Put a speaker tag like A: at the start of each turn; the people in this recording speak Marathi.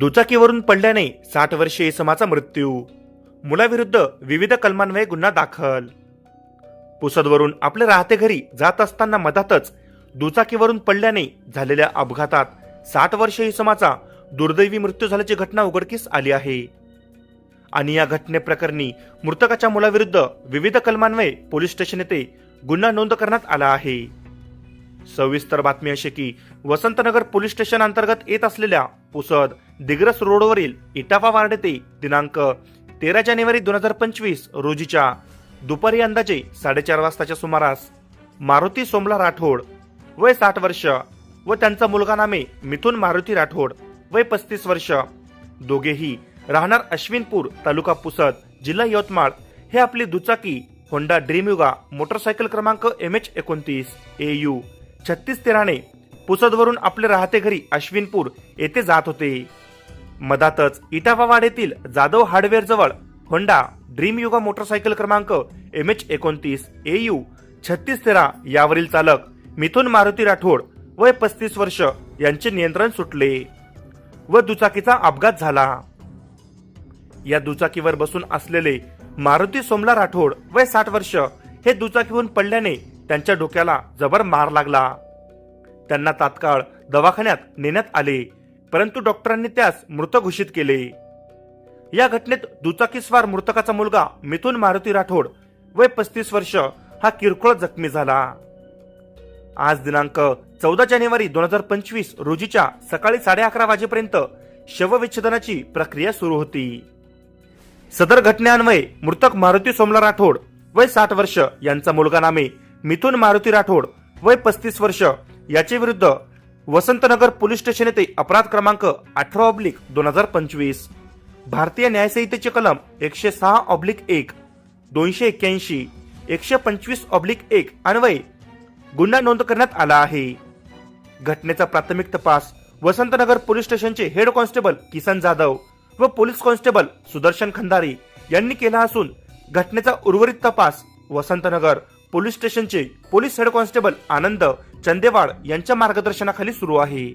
A: दुचाकीवरून पडल्याने साठ वर्षीय इसमाचा मृत्यू. मुलाविरुद्ध विविध कलमान्वये गुन्हा दाखल. पुसदवरून आपले राहते घरी जात असताना मधातच दुचाकीवरून पडल्याने झालेल्या अपघातात साठ वर्षीय इसमाचा दुर्दैवी मृत्यू झाल्याची घटना उघडकीस आली आहे. आणि या घटनेप्रकरणी मृतकाच्या मुलाविरुद्ध विविध कलमान्वये पोलीस स्टेशन येथे गुन्हा नोंद करण्यात आला आहे. सविस्तर बातमी अशी की वसंतनगर पोलीस स्टेशन अंतर्गत येत असलेल्या पुसद दिग्रस रोडवरील इटाफा वार्ड येथे दिनांक तेरा जानेवारी दोन हजार पंचवीस रोजीच्या दुपारी अंदाजे साडेचार वाजताच्या सुमारास मारुती सोमला राठोड वय साठ वर्ष व त्यांचा मुलगा नामे मिथुन मारुती राठोड वय पस्तीस वर्ष. दोघेही राहणार अश्विनपूर तालुका पुसद जिल्हा यवतमाळ हे आपली दुचाकी होंडा ड्रीमयुगा मोटरसायकल क्रमांक एम एच एकोणतीस ए यू छत्तीस तेराने पुसदवरून आपले राहते घरी अश्विनपूर येथे जात होते. मधातच इटावावाड येथील जाधव हार्डवेअर जवळ होंडा ड्रीम युगा मोटरसायकल क्रमांक एम एच एकोणतीस ए यू छत्तीस तेरा यावरील चालक मिथुन मारुती राठोड वय पस्तीस वर्ष यांचे नियंत्रण सुटले व दुचाकीचा अपघात झाला. या दुचाकीवर बसून असलेले मारुती सोमला राठोड वय साठ वर्ष हे दुचाकीहून पडल्याने त्यांच्या डोक्याला जबर मार लागला. त्यांना तात्काळ दवाखान्यात नेण्यात आले परंतु डॉक्टरांनी त्यास मृत घोषित केले. या घटनेत दुचाकीस्वार मृतकाचा मुलगा मिथुन मारुती राठोड वय पस्तीस वर्ष हा किरकोळ जखमी झाला. आज दिनांक चौदा जानेवारी दोन हजार पंचवीस रोजीच्या सकाळी साडे अकरा वाजेपर्यंत शवविच्छेदनाची प्रक्रिया सुरू होती. सदर घटनेअन्वये मृतक मारुती सोमला राठोड वय साठ वर्ष यांचा मुलगा नामे मिथुन मारुती राठोड वय पस्तीस वर्ष. याचे विरुद्ध वसंतनगर पोलीस स्टेशन येथे अपराध क्रमांक अठरा ऑब्लिक दोन हजार पंचवीस. भारतीय न्यायसंहितेचे कलम एकशे सहा ऑब्लिक एक दोनशे एक्क्याऐंशी एकशे पंचवीस ऑब्लिक एक अन्वये गुन्हा नोंद करण्यात आला आहे. घटनेचा प्राथमिक तपास वसंतनगर पोलीस स्टेशनचे हेड कॉन्स्टेबल किसन जाधव व पोलीस कॉन्स्टेबल सुदर्शन खंदारी यांनी केला असून घटनेचा उर्वरित तपास वसंतनगर पोलीस स्टेशनचे police head constable Anand Chandewad यांच्या मार्गदर्शनाखाली सुरू आहे.